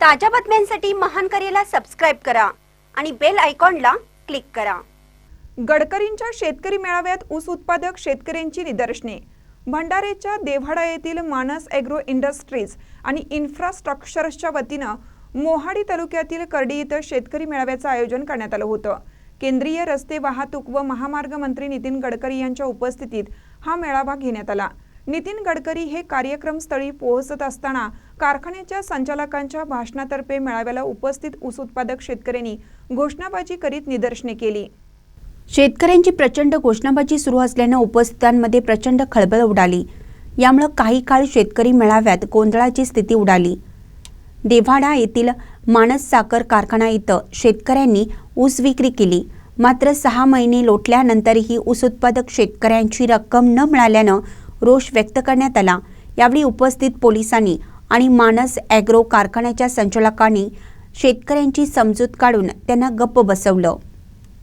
ताज्या बातम्यांसाठी महान करेला सबस्क्राईब करा आणि बेल आयकॉनला क्लिक करा. गडकरींच्या शेतकरी मेळाव्यात ऊस उत्पादक शेतकऱ्यांची निदर्शने. भंडारेच्या देव्हाडा येथील मानस ॲग्रो इंडस्ट्रीज आणि इन्फ्रास्ट्रक्चर्सच्या वतीनं मोहाडी तालुक्यातील कर्डी इथं शेतकरी मेळाव्याचं आयोजन करण्यात आलं होतं. केंद्रीय रस्ते वाहतूक व महामार्ग मंत्री नितीन गडकरी यांच्या उपस्थितीत हा मेळावा घेण्यात आला. नितीन गडकरी हे कार्यक्रमस्थळी पोहोचत असताना कारखान्याच्या संचालकांच्या भाषणातर्फे मेळाव्याला उपस्थित ऊस उत्पादक शेतकऱ्यांनी घोषणाबाजी करीत निदर्शने केली. शेतकऱ्यांची प्रचंड घोषणाबाजी सुरू असल्यानं उपस्थितांमध्ये प्रचंड खळबळ उडाली. यामुळं काही काळ शेतकरी मेळाव्यात गोंधळाची स्थिती उडाली. देव्हाडा येथील मानस साखर कारखाना इथं शेतकऱ्यांनी ऊस विक्री केली. मात्र सहा महिने लोटल्यानंतरही ऊस उत्पादक शेतकऱ्यांची रक्कम न मिळाल्यानं रोष व्यक्त करण्यात आला. यावेळी उपस्थित पोलिसांनी आणि मानस ॲग्रो कारखान्याच्या संचालकांनी शेतकऱ्यांची समजूत काढून त्यांना गप्प बसवलं.